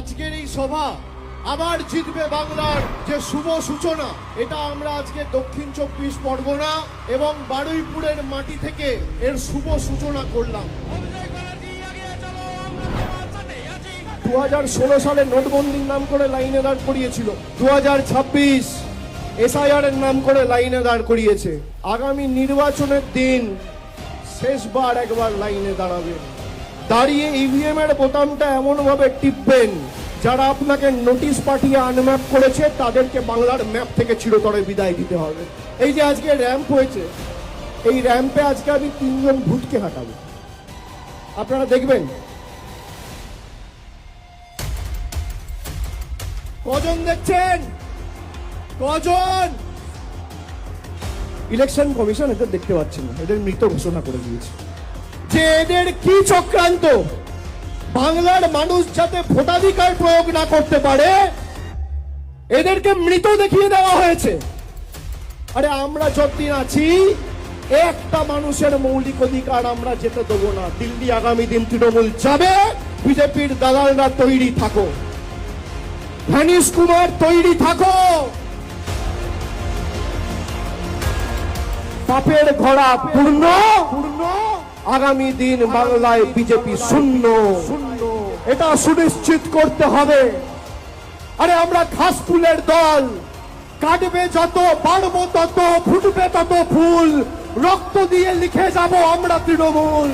আজকের এই সভা আবার জিতবে বাংলার যে শুভ সূচনা, এটা আমরা আজকে দক্ষিণ চব্বিশ পরগনা এবং বারুইপুরের মাটি থেকে এর শুভ সূচনা করলাম। দু হাজার ষোলো সালে নোটবন্দির নাম করে লাইনে দাঁড় করিয়েছিল। দু হাজার ছাব্বিশ এসআইআর এর নাম করে লাইনে দাঁড় করিয়েছে। আগামী নির্বাচনের দিন শেষবার একবার লাইনে দাঁড়াবেন দাঁড়িয়ে ইভিএম এর বোতামটা এমন ভাবে টিপবেন, যারা আপনাকে নোটিশ পাঠিয়ে আনম্যাপ করেছে, তাদেরকে বাংলার ম্যাপ থেকে চিরতরে বিদায় দিতে হবে। এই যে আজকে র্যাম্প হয়েছে, এই র্যাম্পে আজকে আমি তিনজন ভূতকে হাঁটাবো। আপনারা দেখবেন, কজন দেখছেন? কজন? ইলেকশন কমিশন এদের দেখতে পাচ্ছেন এদের মৃত ঘোষণা করে দিয়েছে। যে এদের কি চক্রান্ত? বাংলার মানুষ যাতে ভোটাধিকার প্রয়োগ না করতে পারে, এদেরকে মৃত দেখিয়ে দেওয়া হয়েছে। আরে আমরা যতদিন আছি, একটা মানুষের মৌলিক অধিকার আমরা যেতে দেবো না। দিল্লি আগামী দিন তৃণমূল যাবে, বিজেপির দালালরা তৈরি থাকো। ধনীশ কুমার তৈরি থাকো। পাপের ঘোড়া পূর্ণ পূর্ণ। আগামী দিন বাংলায় বিজেপি শূন্য। এটা সুনিশ্চিত করতে হবে। আরে আমরা ঘাস ফুলের দল। কাটবে যত, বাড়বো তত, ফুটবে তত ফুল। রক্ত দিয়ে লিখে যাব আমরা তৃণমূল।